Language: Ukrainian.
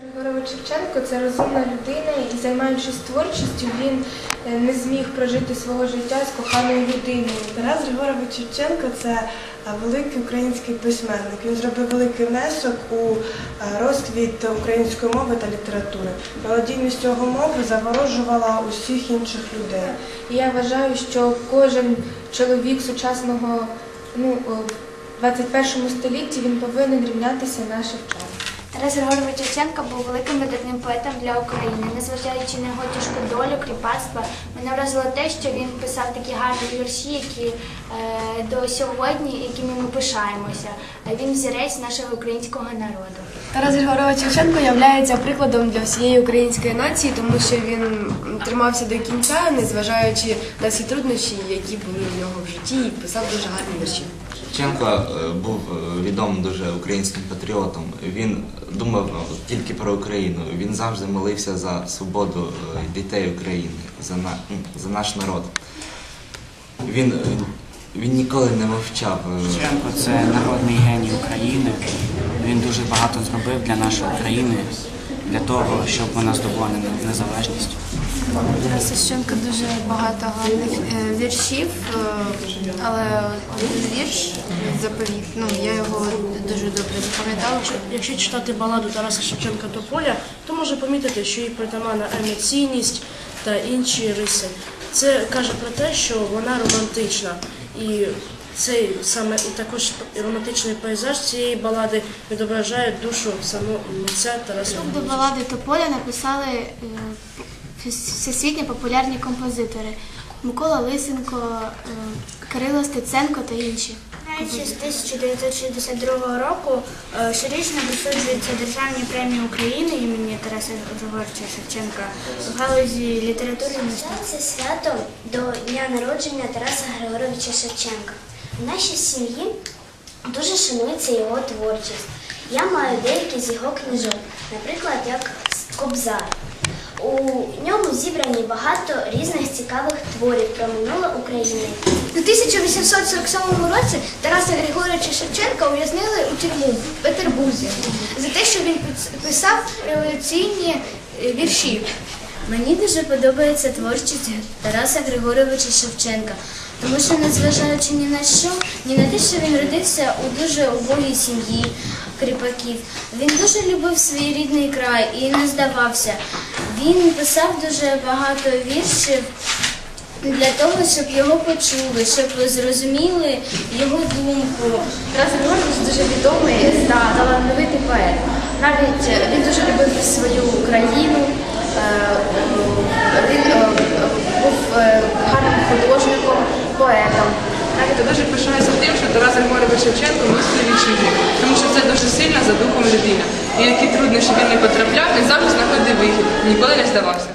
Григорович Шевченко це розумна людина і займаючись творчістю, він е, не зміг прожити свого життя з коханою людиною. Тарас Григорович Шевченко це е, великий український письменник. Він зробив великий внесок у е, розквіт української мови та літератури. Мелодійність його мови заворожувала усіх інших людей. Я вважаю, що кожен чоловік сучасного ну, о, 21 столітті він повинен рівнятися на Шевченка. Тарас Григорович Шевченко був великим видатним поетом для України. Незважаючи на його тяжку долю, кріпацтва, мене вразило те, що він писав такі гарні вірші, які е, до сьогодні, якими ми пишаємося. Він взірець нашого українського народу. Тарас Григорович Шевченко є прикладом для всієї української нації, тому що він тримався до кінця, незважаючи на всі труднощі, які були в нього в житті, і писав дуже гарні вірші. Шевченко е, був е, відомим дуже українським патріотом. Він думав е, тільки про Україну. Він завжди молився за свободу е, дітей України, за, на, за наш народ. Він, е, він ніколи не мовчав. е, Шевченко це народний геній України. Він дуже багато зробив для нашої країни, для того, щоб вона здобула незалежність. Тарас Шевченко дуже багато гарних е, віршів, е, але один вірш заповіт. Ну я його дуже добре запам'ятала. Якщо читати баладу Тараса Шевченка Тополя, то можна помітити, що їй притаманна емоційність та інші риси. Це каже про те, що вона романтична. І цей саме і також романтичний пейзаж цієї балади відображає душу самого митця Тараса До балади Тополя написали е, всесвітньо популярні композитори Микола Лисенко, е, Кирило Стеценко та інші. Починаючи з 1962 року е, щорічно присуджуються державні премії України імені Тараса Григоровича Шевченка в галузі літератури. Це свято до дня народження Тараса Григоровича Шевченка. В нашій сім'ї дуже шанується його творчість. Я маю деякі з його книжок, наприклад, як Кобзар. У ньому зібрані багато різних цікавих творів про минуле України. У 1847 році Тараса Григоровича Шевченка ув'язнили у тюрму в Петербурзі за те, що він пис- писав революційні е, вірші. Мені дуже подобається творчість Тараса Григоровича Шевченка, тому що, незважаючи ні на що, ні на те, що він родився у дуже убогій сім'ї кріпаків, він дуже любив свій рідний край і не здавався. Він писав дуже багато віршів для того, щоб його почули, щоб зрозуміли його думку. Тарас Григорович дуже відомий та талановитий поет. Навіть е, він дуже любив свою країну, е, він е, був е, гарним художником, поетом. Я дуже пишаюся тим, що Тарас Григорович Шевченко мислив вічний, тому що це дуже сильна за духом людина. І які труднощі він не потрапляв, він завжди знаходив вихід, ніколи не здавався.